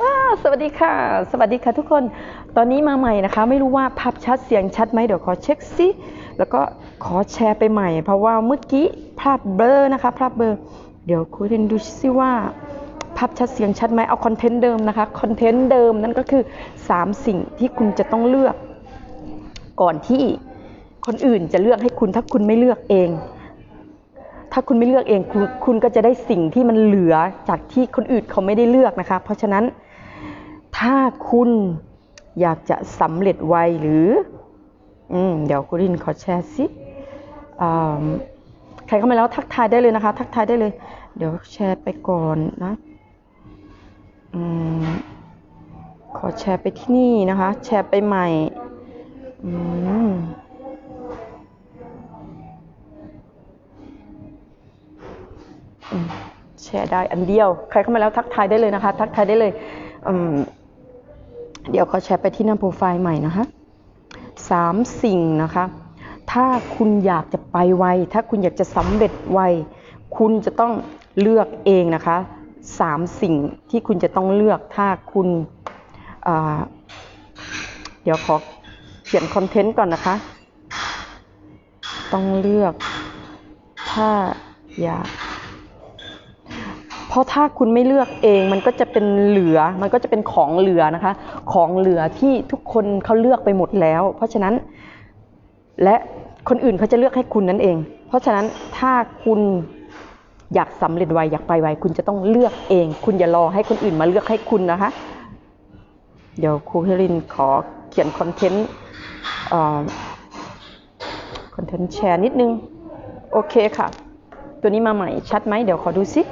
ว้าสวัสดีค่ะ สวัสดีค่ะทุกคน ตอนนี้มาใหม่นะคะ ไม่รู้ว่าภาพชัดเสียงชัดไหมเดี๋ยวขอเช็คซิแล้วก็ขอแชร์ไปใหม่ เพราะว่าเมื่อกี้ภาพเบลอนะคะภาพเบลอเดี๋ยวคุยกันดูซิว่าภาพชัดเสียงชัดไหมเอาคอนเทนต์เดิมนะคะคอนเทนต์เดิมนั่นก็คือ 3 สิ่งที่คุณจะต้องเลือก ก่อนที่คนอื่นจะเลือกให้คุณถ้าคุณไม่เลือกเอง ถ้าคุณไม่เลือกเองคุณคุณก็จะได้สิ่งที่มันเหลือจากที่คนอื่นเขาไม่ได้เลือกนะคะ เพราะฉะนั้นถ้าคุณอยากจะสำเร็จไวหรืออืมเดี๋ยวคุณรินขอแชร์สิใครเข้ามาแล้วทักทายได้เลยนะคะ ทักทายได้เลย เดี๋ยวแชร์ไปก่อนนะอืมขอแชร์ไปที่นี่นะคะ แชร์ไปใหม่อืม แชร์ได้อันเดียว ใครเข้ามาแล้วทักทายได้เลยนะคะ ทักทายได้เลยเดี๋ยวขอแชร์ไปที่หน้าโปรไฟล์ใหม่นะคะสามสิ่งนะคะ ถ้าคุณอยากจะไปไว ถ้าคุณอยากจะสำเร็จไว คุณจะต้องเลือกเองนะคะสามสิ่งที่คุณจะต้องเลือก ถ้าคุณเดี๋ยวขอเขียนคอนเทนต์ก่อนนะคะ ต้องเลือก ถ้าอยาก เพราะถ้าคุณไม่เลือกเองมันก็จะเป็นเหลือ มันก็จะเป็นของเหลือนะคะ ของเหลือที่ทุกคนเขาเลือกไปหมดแล้ว เพราะฉะนั้น และคนอื่นเขาจะเลือกให้คุณนั่นเอง เพราะฉะนั้นถ้าคุณอยากสำเร็จไวอยากไปไวคุณจะต้องเลือกเอง คุณอย่ารอให้คนอื่นมาเลือกให้คุณนะคะ เดี๋ยวครูเฮลินขอเขียนคอนเทนต์คอนเทนต์แชร์นิดนึง โอเคค่ะ ตัวนี้มาใหม่ชัดไหมเดี๋ยวขอดูซิ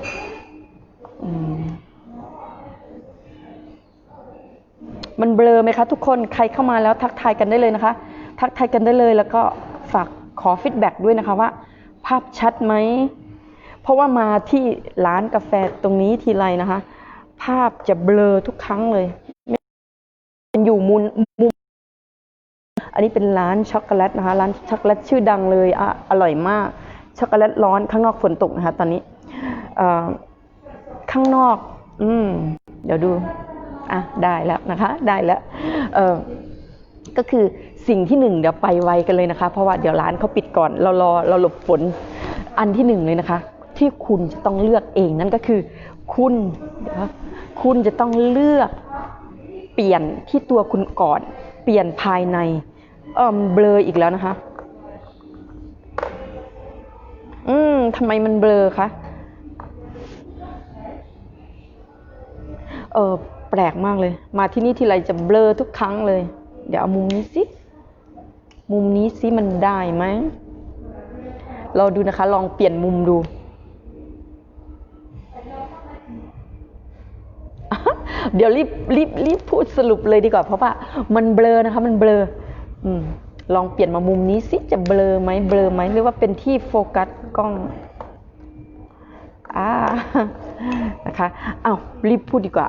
มันเบลอไหมคะ ทุกคนใครเข้ามาแล้วทักทายกันได้เลยนะคะ ทักทายกันได้เลย แล้วก็ฝากขอฟีดแบ็ด้วยนะคะว่า ภาพชัดไหม เพราะว่ามาที่ร้านกาแฟตรงนี้ทีไรนะคะ ภาพจะเบลอทุกครั้งเลยเป็นอยู่มุมมุม อันนี้เป็นร้านช็อกโกแลตนะคะ ร้านช็อกโกแลตชื่อดังเลยอะอร่อยมากช็อกโกแลตร้อนข้างนอกฝนตกนะคะ ตอนนี้อ่อ ข้างนอก อืม เดี๋ยวดู อะ ได้แล้วนะคะ ได้แล้ว เออก็คือสิ่งที่หนึ่งเดี๋ยวไปไวกันเลยนะคะ เพราะว่าเดี๋ยวร้านเขาปิดก่อน เรารอเราหลบฝน อันที่หนึ่งเลยนะคะ ที่คุณจะต้องเลือกเองนั่นก็คือ คุณเดี๋ยวคุณจะต้องเลือกเปลี่ยนที่ตัวคุณก่อน เปลี่ยนภายในเออเบลออีกแล้วนะคะ อืมทำไมมันเบลอคะ เออแปลกมากเลย มาที่นี่ทีไรจะเบลอทุกครั้งเลย เดี๋ยวเอามุมนี้สิ มุมนี้สิมันได้ไหม เราดูนะคะ ลองเปลี่ยนมุมดู เดี๋ยวรีบรีบรีบพูดสรุปเลยดีกว่า เพราะว่ามันเบลอนะคะ มันเบลออืมลองเปลี่ยนมามุมนี้สิ จะเบลอไหมเบลอไหมหรือว่าเป็นที่โฟกัสกล้องอ่านะคะอ้าวรีบพูดดีกว่า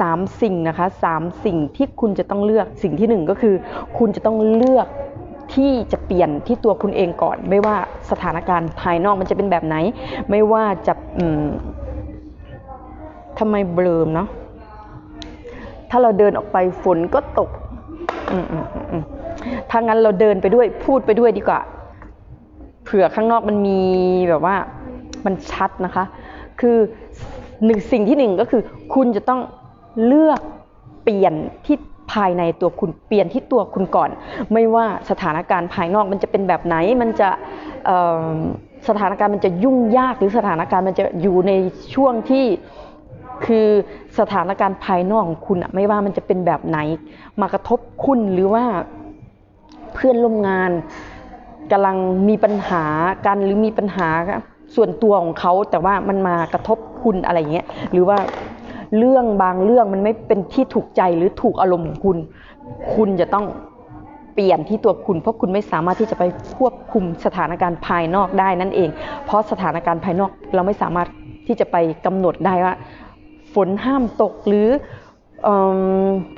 สามสิ่งนะคะสามสิ่งที่คุณจะต้องเลือกสิ่งที่หนึ่งก็คือ คุณจะต้องเลือกที่จะเปลี่ยนที่ตัวคุณเองก่อน ไม่ว่าสถานการณ์ภายนอกมันจะเป็นแบบไหน ไม่ว่าจะทำไมเบลอเนาะถ้าเราเดินออกไปฝนก็ตกถ้างั้นเราเดินไปด้วยพูดไปด้วยดีกว่า เผื่อข้างนอกมันมีแบบว่ามันชัดนะคะ คือหนึ่งสิ่งที่หนึ่งก็คือ คุณจะต้อง เลือกเปลี่ยนที่ภายในตัวคุณเปลี่ยนที่ตัวคุณก่อน ไม่ว่าสถานการณ์ภายนอกมันจะเป็นแบบไหนมันจะสถานการณ์มันจะยุ่งยากหรือสถานการณ์มันจะอยู่ในช่วงที่คือสถานการณ์ภายนอกของคุณอะไม่ว่ามันจะเป็นแบบไหน มากระทบคุณหรือว่าเพื่อนร่วมงานกำลังมีปัญหากันหรือมีปัญหาส่วนตัวของเขาแต่ว่ามันมากระทบคุณอะไรอย่างเงี้ยหรือว่า เรื่องบางเรื่องมันไม่เป็นที่ถูกใจหรือถูกอารมณ์ของคุณ คุณจะต้องเปลี่ยนที่ตัวคุณ เพราะคุณไม่สามารถที่จะไปควบคุมสถานการณ์ภายนอกได้นั่นเอง เพราะสถานการณ์ภายนอกเราไม่สามารถที่จะไปกำหนดได้ว่า ฝนห้ามตกหรืออ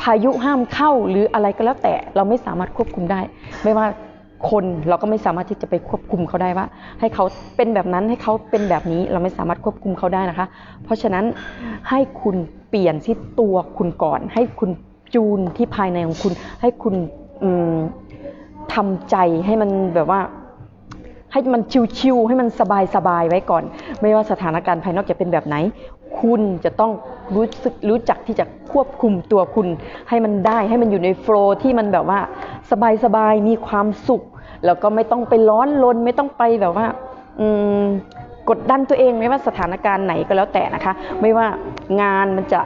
พายุห้ามเข้าหรืออะไรก็แล้วแต่เราไม่สามารถควบคุมได้ ไม่ว่า คนเราก็ไม่สามารถที่จะไปควบคุมเขาได้ว่า ให้เขาเป็นแบบนั้นให้เขาเป็นแบบนี้เราไม่สามารถควบคุมเขาได้นะคะ เพราะฉะนั้นให้คุณเปลี่ยนที่ตัวคุณก่อน ให้คุณจูนที่ภายในของคุณ ให้คุณอืมทำใจให้มันแบบว่า ให้มันชิวๆให้มันสบายๆไว้ก่อน ไม่ว่าสถานการณ์ภายนอกจะเป็นแบบไหน คุณจะต้องรู้สึกรู้จักที่จะควบคุมตัวคุณ ให้มันได้ให้มันอยู่ในโฟล์ที่มันแบบว่าสบายๆมีความสุข แล้วก็ไม่ต้องไปร้อนรนไม่ต้องไปแบบว่า อืมกดดันตัวเองไม่ว่าสถานการณ์ไหนก็แล้วแต่นะคะ ไม่ว่างานมันจะ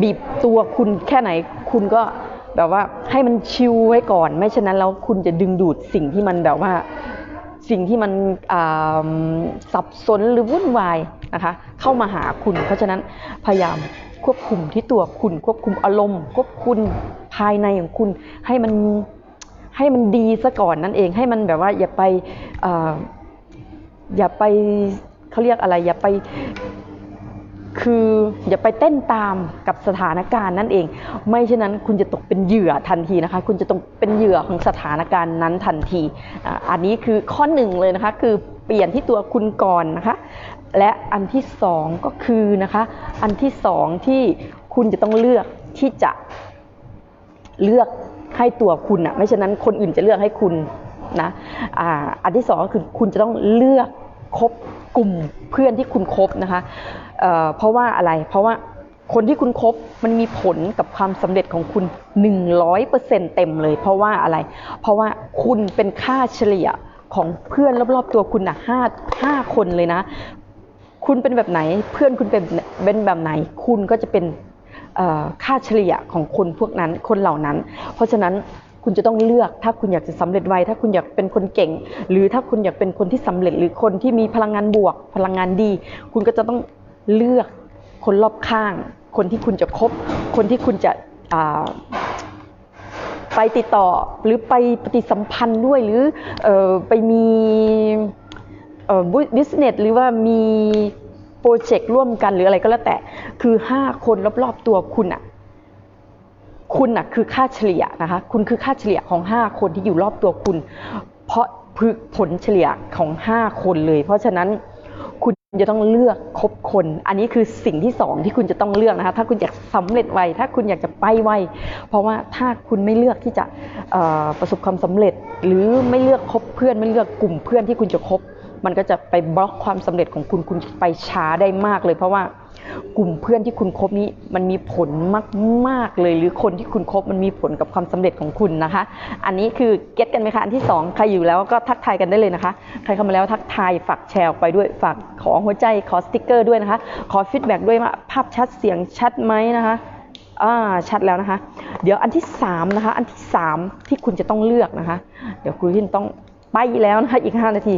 บีบตัวคุณแค่ไหน คุณก็แบบว่าให้มันชิลไว้ก่อน ไม่ฉะนั้นแล้วคุณจะดึงดูดสิ่งที่มันแบบว่า สิ่งที่มันสับสนหรือวุ่นวายนะคะเข้ามาหาคุณ เพราะฉะนั้นพยายามควบคุมที่ตัวคุณควบคุมอารมณ์ ควบคุมภายในของคุณให้มันให้มันดีซะก่อนนั่นเองให้มันแบบว่าอย่าไปออย่าไปเขาเรียกอะไร อย่าไป คืออย่าไปเต้นตามกับสถานการณ์นั่นเอง ไม่เช่นนั้นคุณจะตกเป็นเหยื่อทันทีนะคะ คุณจะตกเป็นเหยื่อของสถานการณ์นั้นทันทีอันนี้คือข้อหนึ่งเลยนะคะ คือเปลี่ยนที่ตัวคุณก่อนนะคะ และอันที่สองก็คือนะคะ อันที่สองที่คุณจะต้องเลือกที่จะเลือกให้ตัวคุณอะไม่ฉะนั้นคนอื่นจะเลือกให้คุณนะอ่าอันที่สองก็คือคุณจะต้องเลือกคบ กลุ่มเพื่อนที่คุณคบนะคะเเพราะว่าอะไร เพราะว่าคนที่คุณคบมันมีผลกับความสำเร็จของคุณ 100%เต็มเลย เพราะว่าอะไร เพราะว่าคุณเป็นค่าเฉลี่ยของเพื่อนรอบๆตัวคุณนะห้าห้าคนเลยนะ คุณเป็นแบบไหนเพื่อนคุณเป็นเป็นแบบไหน คุณก็จะเป็นค่าเฉลี่ยของคนพวกนั้นคนเหล่านั้น เพราะฉะนั้น คุณจะต้องเลือกถ้าคุณอยากจะสำเร็จไว ถ้าคุณอยากเป็นคนเก่ง หรือถ้าคุณอยากเป็นคนที่สำเร็จหรือคนที่มีพลังงานบวก พลังงานดี คุณก็จะต้องเลือกคนรอบข้าง คนที่คุณจะคบ คนที่คุณจะไปติดต่อหรือไปปฏิสัมพันธ์ด้วยหรืออไปมีบิสเนสหรือว่ามีโปรเจกต์ร่วมกันหรืออะไรก็แล้วแต่ คือ 5 คนรอบๆตัวคุณอะ คุณอะคือค่าเฉลี่ยนะคะ คุณคือค่าเฉลี่ยของ 5 คนที่อยู่รอบตัวคุณ เพราะพึกผลเฉลี่ยของ 5 คนเลย เพราะฉะนั้นคุณจะต้องเลือกคบคน อันนี้คือสิ่งที่สองที่คุณจะต้องเลือกนะคะ ถ้าคุณอยากสำเร็จไว ถ้าคุณอยากจะไปไว เพราะว่าถ้าคุณไม่เลือกที่จะประสบความสำเร็จ หรือไม่เลือกคบเพื่อน ไม่เลือกกลุ่มเพื่อนที่คุณจะคบ มันก็จะไปบล็อกความสำเร็จของคุณ คุณจะไปช้าได้มากเลย เพราะว่า กลุ่มเพื่อนที่คุณคบนี้มันมีผลมากๆเลย หรือคนที่คุณคบมันมีผลกับความสำเร็จของคุณนะคะ อันนี้คือเก็ตกันไหมคะอันที่สองใครอยู่แล้วก็ทักทายกันได้เลยนะคะ ใครเข้ามาแล้วทักทายฝากแชร์ไปด้วยฝากขอหัวใจขอสติกเกอร์ด้วยนะคะ ขอฟีดแบ็กด้วยว่าภาพชัดเสียงชัดไหมนะคะอ่าชัดแล้วนะคะ เดี๋ยวอันที่สามนะคะอันที่สามที่คุณจะต้องเลือกนะคะ เดี๋ยวคุณทินต้องไปแล้วนะคะอีก 5 นาที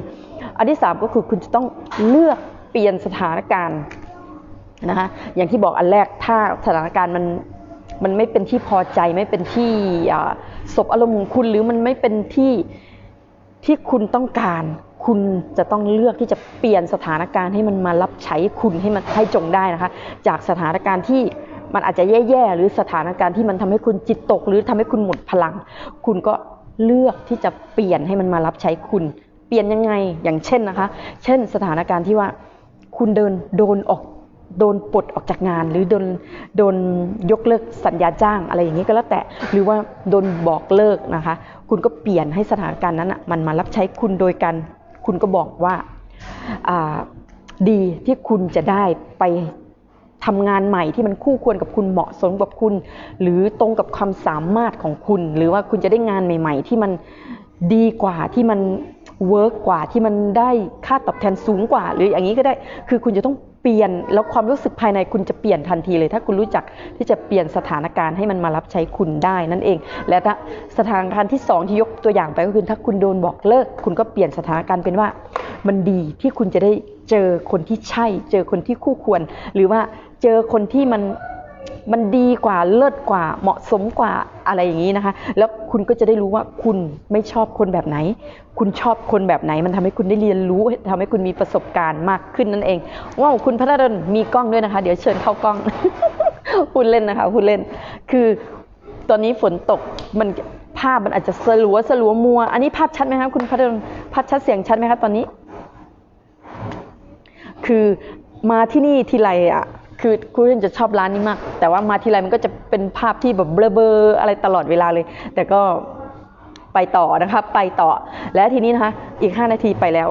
อันที่สามก็คือคุณจะต้องเลือกเปลี่ยนสถานการณ์ นะคะอย่างที่บอกอันแรกถ้าสถานการณ์มันมันไม่เป็นที่พอใจไม่เป็นที่อ่าสบอารมณ์ของคุณหรือมันไม่เป็นที่ที่คุณต้องการ คุณจะต้องเลือกที่จะเปลี่ยนสถานการณ์ให้มันมารับใช้คุณให้มันให้จงได้นะคะ จากสถานการณ์ที่มันอาจจะแย่ๆหรือสถานการณ์ที่มันทำให้คุณจิตตก หรือทำให้คุณหมดพลัง คุณก็เลือกที่จะเปลี่ยนให้มันมารับใช้คุณ เปลี่ยนยังไงอย่างเช่นนะคะ เช่นสถานการณ์ที่ว่าคุณเดินโดนออก โดนปลดออกจากงาน หรือโดนโดนยกเลิกสัญญาจ้างอะไรอย่างนี้ก็แล้วแต่ หรือว่าโดนบอกเลิกนะคะ คุณก็เปลี่ยนให้สถานการณ์นั้นอะมันมารับใช้คุณโดยการคุณก็บอกว่าอ่าดีที่คุณจะได้ไปทำงานใหม่ที่มันคู่ควรกับคุณเหมาะสมกับคุณ หรือตรงกับความสามารถของคุณ หรือว่าคุณจะได้งานใหม่ ๆ ที่มันดีกว่าที่มัน เวิร์กกว่าที่มันได้ค่าตอบแทนสูงกว่า หรืออย่างนี้ก็ได้คือคุณจะต้องเปลี่ยนแล้วความรู้สึกภายในคุณจะเปลี่ยนทันทีเลย ถ้าคุณรู้จักที่จะเปลี่ยนสถานการณ์ให้มันมารับใช้คุณได้นั่นเอง และถ้าสถานการณ์ที่สองที่ยกตัวอย่างไปก็คือถ้าคุณโดนบอกเลิก คุณก็เปลี่ยนสถานการณ์เป็นว่า มันดีที่คุณจะได้เจอคนที่ใช่ เจอคนที่คู่ควร หรือว่าเจอคนที่มัน มันดีกว่าเลิศกว่าเหมาะสมกว่าอะไรอย่างนี้นะคะ แล้วคุณก็จะได้รู้ว่าคุณไม่ชอบคนแบบไหน คุณชอบคนแบบไหน มันทำให้คุณได้เรียนรู้ทำให้คุณมีประสบการณ์มากขึ้นนั่นเองว้าวคุณพัฒนมีกล้องด้วยนะคะ เดี๋ยวเชิญเข้ากล้องพูดเล่นนะคะพูดเล่น คือตอนนี้ฝนตกมันภาพมันอาจจะสลัวสลัวมัว อันนี้ภาพชัดไหมครับคุณพัฒนภาพชัดเสียงชัดไหมครับตอนนี้ คือมาที่นี่ทีไรอะ คือคุณจะชอบร้านนี้มาก แต่ว่ามาทีไรมันก็จะเป็นภาพที่แบบเบลอๆอะไรตลอดเวลาเลย แต่ก็ไปต่อนะคะไปต่อ และทีนี้นะคะอีก 5 นาทีไปแล้ว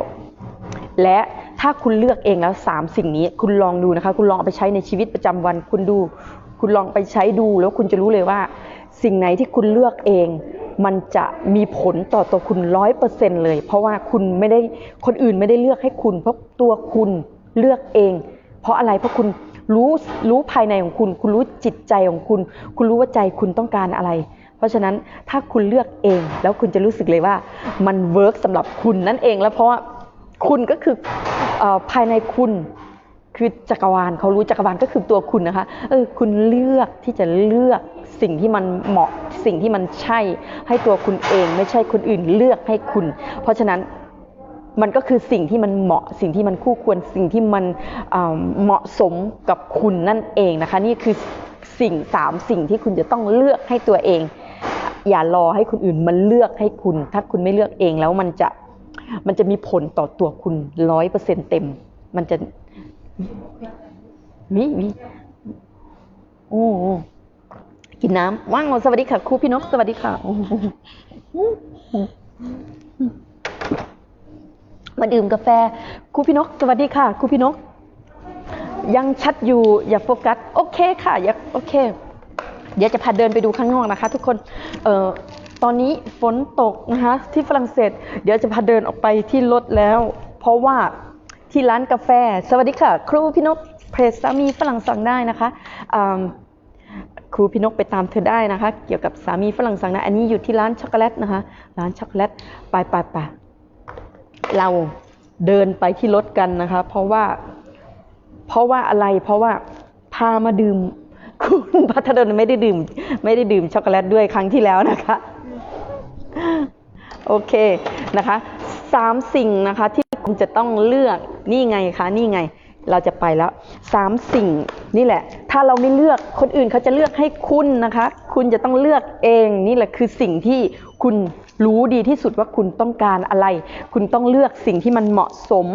และถ้าคุณเลือกเองแล้ว 3 สิ่งนี้ คุณลองดูนะคะ คุณลองเอาไปใช้ในชีวิตประจำวัน คุณดู คุณลองไปใช้ดูแล้วคุณจะรู้เลยว่า สิ่งไหนที่คุณเลือกเอง มันจะมีผลต่อตัวคุณร้อยเปอร์เซ็นเลย เพราะว่าคุณไม่ได้คนอื่นไม่ได้เลือกให้คุณ เพราะตัวคุณเลือกเอง เพราะอะไรเพราะคุณ รู้รู้ภายในของคุณ คุณรู้จิตใจของคุณ คุณรู้ว่าใจคุณต้องการอะไร เพราะฉะนั้นถ้าคุณเลือกเอง แล้วคุณจะรู้สึกเลยว่ามันเวิร์กสำหรับคุณนั่นเองแล้วเพราะว่าคุณก็คืออภายในคุณคือจักรวาลเขารู้จักรวาลก็คือตัวคุณนะคะเออคุณเลือกที่จะเลือกสิ่งที่มันเหมาะสิ่งที่มันใช่ให้ตัวคุณเองไม่ใช่คนอื่นเลือกให้คุณ เพราะฉะนั้น มันก็คือสิ่งที่มันเหมาะสิ่งที่มันคู่ควรสิ่งที่มันเหมาะสมกับคุณนั่นเองนะคะ นี่คือสิ่งสามสิ่งที่คุณจะต้องเลือกให้ตัวเอง อย่ารอให้คนอื่นมันเลือกให้คุณ ถ้าคุณไม่เลือกเองแล้วมันจะมันจะมีผลต่อตัวคุณร้อยเปอร์เซ็นเต็ม มันจะมีมีโอ้กินน้ำว่างสวัสดีค่ะครูพี่นกสวัสดีค่ะ มาดื่มกาแฟครูพี่นก สวัสดีค่ะครูพี่นก ยังชัดอยู่อย่าโฟกัส โอเคค่ะอย่าโอเค เดี๋ยวจะพาเดินไปดูข้างนอกนะคะ ทุกคนเอ่อตอนนี้ฝนตกนะคะที่ฝรั่งเศส เดี๋ยวจะพาเดินออกไปที่รถแล้ว เพราะว่าที่ร้านกาแฟ สวัสดีค่ะ ครูพี่นกเพจสามีฝรั่งสั่งได้นะคะครูพี่นกไปตามเธอได้นะคะ เกี่ยวกับสามีฝรั่งสั่งได้อันนี้อยู่ที่ร้านช็อกโกแลตนะคะ ร้านช็อกโกแลตไปไปไป เราเดินไปที่รถกันนะคะ เพราะว่า เพราะว่าอะไร เพราะว่าพามาดื่ม คุณพัฒดลไม่ได้ดื่ม ไม่ได้ดื่มช็อกโกแลตด้วยครั้งที่แล้วนะคะ โอเคนะคะสามสิ่งนะคะที่คุณจะต้องเลือกนี่ไงคะนี่ไง เราจะไปแล้วสามสิ่งนี่แหละ ถ้าเราไม่เลือกคนอื่นเขาจะเลือกให้คุณนะคะ คุณจะต้องเลือกเองนี่แหละคือสิ่งที่คุณรู้ดีที่สุดว่าคุณต้องการอะไร คุณต้องเลือกสิ่งที่มันเหมาะสม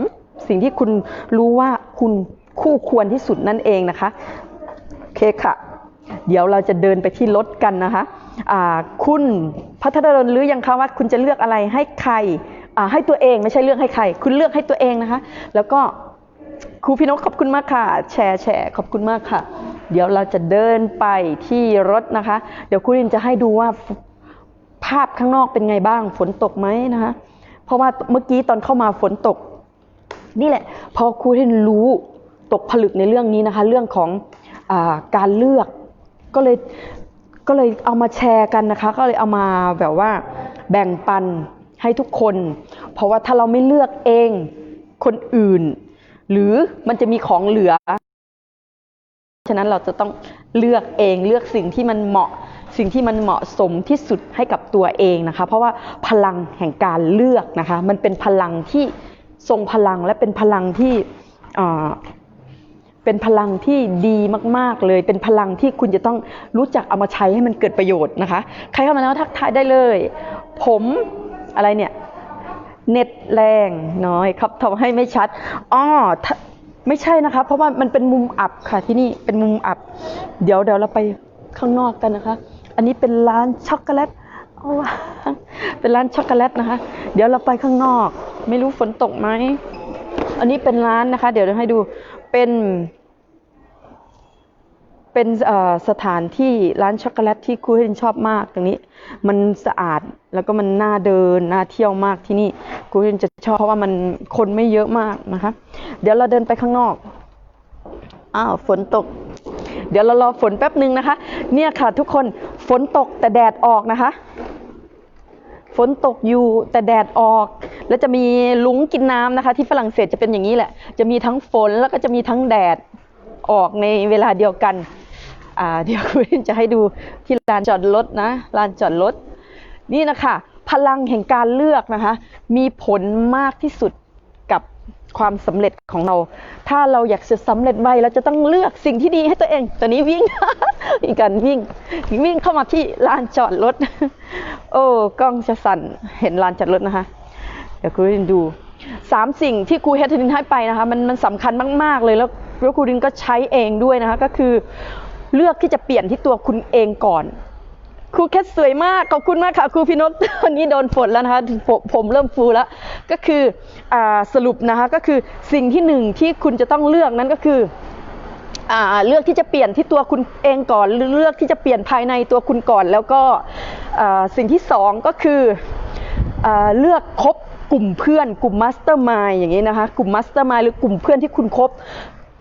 สิ่งที่คุณรู้ว่าคุณคู่ควรที่สุดนั่นเองนะคะโอเคค่ะ เดี๋ยวเราจะเดินไปที่รถกันนะคะคุณพัฒนดลหรือยังคะว่าคุณจะเลือกอะไรให้ใครให้ตัวเองไม่ใช่เลือกให้ใคร คุณเลือกให้ตัวเองนะคะ แล้วก็ ครูพี่นกขอบคุณมากค่ะ แชร์แชร์ขอบคุณมากค่ะ เดี๋ยวเราจะเดินไปที่รถนะคะ เดี๋ยวครูรินจะให้ดูว่าภาพข้างนอกเป็นไงบ้างฝนตกไหมนะคะ เพราะว่าเมื่อกี้ตอนเข้ามาฝนตก นี่แหละ พอครูรินรู้ตกผลึกในเรื่องนี้นะคะ เรื่องของอการเลือกก็เลยก็เลยเอามาแชร์กันนะคะ ก็เลยเอามาแบบว่าแบ่งปันให้ทุกคน เพราะว่าถ้าเราไม่เลือกเองคนอื่น หรือมันจะมีของเหลือ ฉะนั้นเราจะต้องเลือกเองเลือกสิ่งที่มันเหมาะ สิ่งที่มันเหมาะสมที่สุดให้กับตัวเองนะคะ เพราะว่าพลังแห่งการเลือกนะคะ มันเป็นพลังที่ทรงพลังและเป็นพลังที่เป็นพลังที่ดีมากๆเลย เป็นพลังที่คุณจะต้องรู้จักเอามาใช้ให้มันเกิดประโยชน์นะคะ ใครเข้ามาแล้วทักทายได้เลย ผมอะไรเนี่ย เน็ตแรงน้อยครับทำให้ไม่ชัดอ้อไม่ใช่นะคะ เพราะว่ามันเป็นมุมอับค่ะที่นี่เป็นมุมอับ เดี๋ยวเดี๋ยวเราไปข้างนอกกันนะคะ อันนี้เป็นร้านช็อกโกแลตเอาวะเป็นร้านช็อกโกแลตนะคะ เดี๋ยวเราไปข้างนอก ไม่รู้ฝนตกไหม อันนี้เป็นร้านนะคะ เดี๋ยวเราให้ดูเป็น เป็นสถานที่ร้านช็อกโกแลตที่ครูเฮนชอบมากตรงนี้ มันสะอาดแล้วก็มันน่าเดินน่าเที่ยวมากที่นี่ครูเฮนจะชอบเพราะว่ามันคนไม่เยอะมากนะคะ เดี๋ยวเราเดินไปข้างนอกอ้าวฝนตก เดี๋ยวเรารอฝนแป๊บหนึ่งนะคะ เนี่ยค่ะทุกคนฝนตกแต่แดดออกนะคะ ฝนตกอยู่แต่แดดออก แล้วจะมีลุงกินน้ำนะคะ ที่ฝรั่งเศสจะเป็นอย่างนี้แหละ จะมีทั้งฝนแล้วก็จะมีทั้งแดดออกในเวลาเดียวกัน เดี๋ยวคุณจะให้ดูที่ลานจอดรถนะลานจอดรถนี่นะคะพลังแห่งการเลือกนะคะ มีผลมากที่สุดกับความสำเร็จของเรา ถ้าเราอยากจะสำเร็จไวเราจะต้องเลือกสิ่งที่ดีให้ตัวเอง ตอนนี้วิ่ง อีกการวิ่งวิ่งเข้ามาที่ลานจอดรถ โอ้กล้องจะสั่นเห็นลานจอดรถนะคะ เดี๋ยวครูรินดูสามสิ่งที่ครูเฮดทินให้ไปนะคะ มันมันสำคัญมาก ๆ เลยแล้วแล้วครูรินก็ใช้เองด้วยนะคะ ก็คือ เลือกที่จะเปลี่ยนที่ตัวคุณเองก่อน ครูแคทสวยมากขอบคุณมากค่ะครูพี่นกวันนี้โดนฝนแล้วนะคะผมผมเริ่มฟูแล้ว ก็คืออสรุปนะคะก็คือสิ่งที่หนึ่งที่คุณจะต้องเลือกนั้นก็คือเลือกที่จะเปลี่ยนที่ตัวคุณเองก่อนหรือเลือกที่จะเปลี่ยนภายในตัวคุณก่อน แล้วก็สิ่งที่สองก็คืออเลือกคบกลุ่มเพื่อนกลุ่มมาสเตอร์มายอย่างนี้นะคะกลุ่มมาสเตอร์มายหรือกลุ่มเพื่อนที่คุณคบ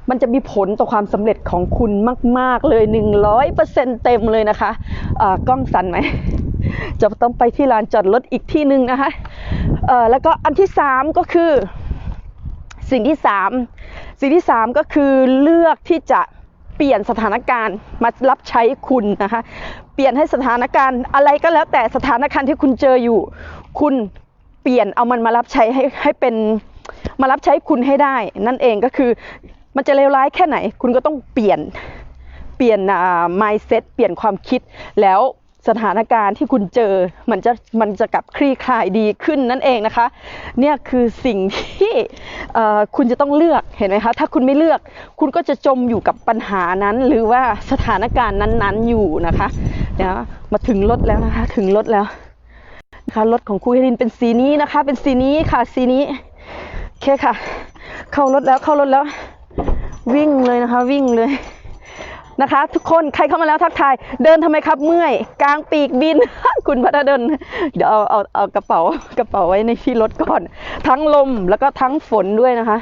มันจะมีผลต่อความสำเร็จของคุณมาก ๆ เลย 100%เต็มเลยนะคะอ่ากล้องสั่นไหม จะต้องไปที่ลานจอดรถอีกที่หนึ่งนะคะ แล้วก็อันที่สามก็คือ สิ่งที่สามสิ่งที่สามก็คือเลือกที่จะเปลี่ยนสถานการณ์มารับใช้คุณนะคะ เปลี่ยนให้สถานการณ์อะไรก็แล้วแต่สถานการณ์ที่คุณเจออยู่ คุณเปลี่ยนเอามันมารับใช้ให้ให้เป็นมารับใช้คุณให้ได้ นั่นเองก็คือ มันจะเลวร้ายแค่ไหน คุณก็ต้องเปลี่ยนเปลี่ยนอ่า mindset เปลี่ยนความคิดแล้วสถานการณ์ที่คุณเจอ มันจะ มันจะกลับคลี่คลายดีขึ้นนั่นเองนะคะ เนี่ยคือสิ่งที่อ่อคุณจะต้องเลือก เห็นไหมคะ ถ้าคุณไม่เลือก คุณก็จะจมอยู่กับปัญหานั้น หรือว่าสถานการณ์นั้นๆอยู่นะคะเดี๋ยวมาถึงรถแล้วนะคะ ถึงรถแล้วนะคะรถของครูเฮรินเป็นสีนี้นะคะ เป็นสีนี้ค่ะ สีนี้ โอเคค่ะ เข้ารถแล้ว เข้ารถแล้ว วิ่งเลยนะคะวิ่งเลยนะคะ ทุกคนใครเข้ามาแล้วทักทาย เดินทำไมครับเมื่อยกลางปีกบิน คุณพัฒเดินเดี๋ยวเอาเอาเอากระเป๋ากระเป๋าไว้ในที่รถก่อน ทั้งลมแล้วก็ทั้งฝนด้วยนะคะ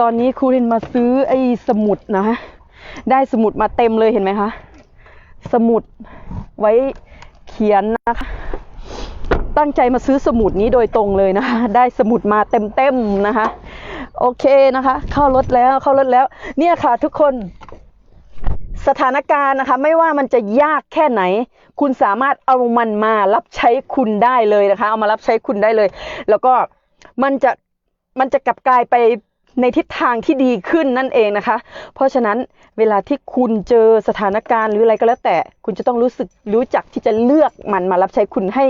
ตอนนี้ครูรินมาซื้อไอ้สมุดนะคะได้สมุดมาเต็มเลยเห็นไหมคะสมุดไว้เขียนนะคะ ตั้งใจมาซื้อสมุดนี้โดยตรงเลยนะคะ ได้สมุดมาเต็มๆนะคะ โอเคนะคะ เข้ารถแล้วเข้ารถแล้ว เนี่ยค่ะทุกคนสถานการณ์นะคะ ไม่ว่ามันจะยากแค่ไหน คุณสามารถเอามันมารับใช้คุณได้เลยนะคะ เอามารับใช้คุณได้เลย แล้วก็มันจะมันจะกลับกลายไป ในทิศทางที่ดีขึ้นนั่นเองนะคะ เพราะฉะนั้นเวลาที่คุณเจอสถานการณ์หรืออะไรก็แล้วแต่ คุณจะต้องรู้สึกรู้จักที่จะเลือกมันมารับใช้คุณให้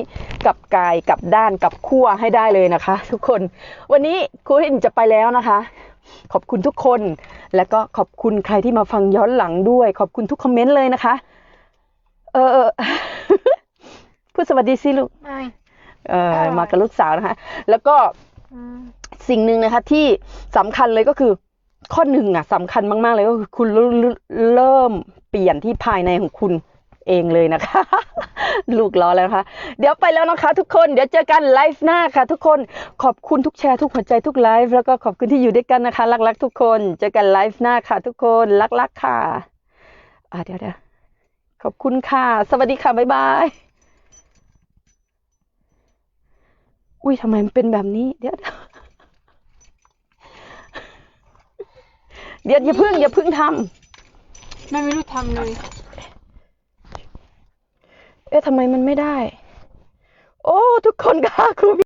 กลับกายกลับด้านกลับขั้วให้ได้เลยนะคะ ทุกคน วันนี้ครูหินจะไปแล้วนะคะ ขอบคุณทุกคน แล้วก็ขอบคุณใครที่มาฟังย้อนหลังด้วย ขอบคุณทุกคอมเมนต์เลยนะคะ เออเออพูดสวัสดีสิลูกไม่เออค่ะมากับลูกสาวนะคะ แล้วก็ สิ่งหนึ่งนะคะที่สำคัญเลยก็คือข้อหนึ่งอะสำคัญมากๆเลยก็คือคุณเริ่มเปลี่ยนที่ภายในของคุณเองเลยนะคะ ลูกล้อแล้วนะคะ เดี๋ยวไปแล้วนะคะ ทุกคนเดี๋ยวเจอกันไลฟ์หน้าค่ะ ทุกคนขอบคุณทุกแชร์ทุกหัวใจทุกไลฟ์แล้วก็ขอบคุณที่อยู่ด้วยกันนะคะรักๆทุกคนเจอกันไลฟ์หน้าค่ะ ทุกคนรักๆค่ะอะเดี๋ยวเดี๋ยวขอบคุณค่ะ สวัสดีค่ะบ๊ายบายอุ้ยทำไมมันเป็นแบบนี้เดี๋ยว เดี๋ยวอย่าเพึ่งอย่าเพึ่งทำแม่ไม่รู้ทำเลย เอ๊ะทำไมมันไม่ได้ โอ้ ทุกคนค่ะครู